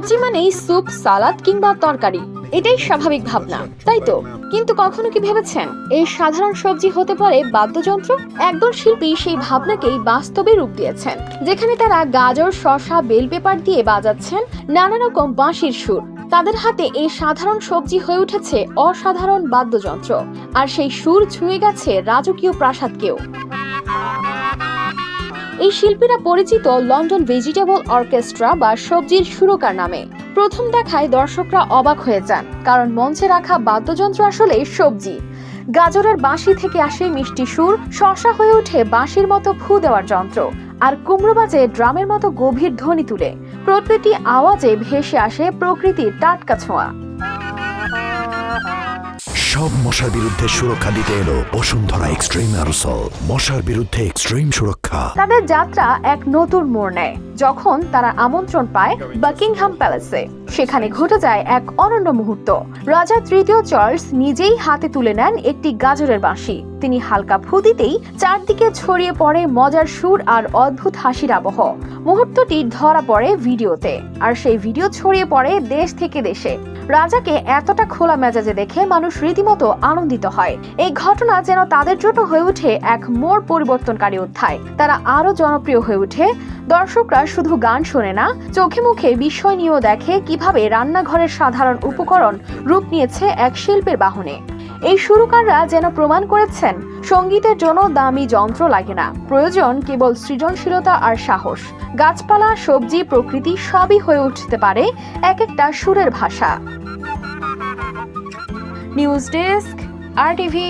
সবজি মানেই স্যুপ, সালাদ কিংবা তরকারি। এটাই স্বাভাবিক ভাবনা, তাই তো? কিন্তু কখনো কি ভেবেছেন, এই সাধারণ সবজি হতে পারে বাদ্যযন্ত্র? একদল শিল্পী সেই ভাবনাকেই বাস্তবে রূপ দিয়েছেন, যেখানে তারা গাজর, শসা, বেল পেপার দিয়ে বাজাচ্ছেন নানা রকম বাঁশির সুর। তাদের হাতে এই সাধারণ সবজি হয়ে উঠেছে অসাধারণ বাদ্যযন্ত্র, আর সেই সুর ছুঁয়ে গেছে রাজকীয় প্রাসাদকেও। এই শিল্পীরা পরিচিত লন্ডন ভেজিটেবল অর্কেস্ট্রা বা সবজির সুরকার নামে। প্রথম দেখায় দর্শকরা অবাক হয়ে যান, কারণ মঞ্চে রাখা বাদ্যযন্ত্র আসলে সবজি। গাজরের বাঁশি থেকে আসে মিষ্টি সুর, শশা হয়ে ওঠে বাঁশির মতো ফু দেওয়ার যন্ত্র, আর কুমড়ো বাজে ড্রামের মতো গভীর ধ্বনি তুলে। প্রতিটি আওয়াজে ভেসে আসে প্রকৃতির টাটকা ছোঁয়া। সব মশার বিরুদ্ধে সুরক্ষা দিতে এলো বসুন্ধরা এক্সট্রিম অ্যারোসল মশার বিরুদ্ধে এক্সট্রিম সুরক্ষা। তাদের যাত্রা এক নতুন মোড় নেয়, যখন তারা আমন্ত্রণ পায় বাকিংহাম প্যালেসে। সেখানে ঘটে যায় এক অনন্য মুহূর্ত। রাজা তৃতীয় চার্লস নিজেই হাতে তুলে নেন একটি গাজরের বাঁশি। তিনি হালকা ফু দিতেই চারদিকে ছড়িয়ে পড়ে মজার সুর আর অদ্ভুত হাসির আবহ। মুহূর্তটি ধরা পড়ে ভিডিওতে, আর সেই ভিডিও ছড়িয়ে পড়ে দেশ থেকে দেশে। রাজাকে এতটা খোলা মেজাজে দেখে মানুষ রীতিমতো আনন্দিত হয়। এই ঘটনা যেন তাদের জন্য হয়ে ওঠে এক মোড় পরিবর্তনকারী অধ্যায়। তারা আরও জনপ্রিয় হয়ে ওঠে। দর্শকরা শুধু গান শোনে না, চোখে মুখে বিস্ময় নিয়েও দেখে কীভাবে রান্নাঘরের সাধারণ উপকরণ রূপ নিয়েছে এক শিল্পের বাহনে। এই সুরকাররা যেন প্রমাণ করেছেন, সঙ্গীতের জন্য দামি যন্ত্র লাগে না। প্রয়োজন কেবল সৃজনশীলতা আর সাহস। গাছপালা, সবজি প্রকৃতি সবই হয়ে উঠতে পারে এক একটা সুরের ভাষা। নিউজ ডেস্ক আর টিভি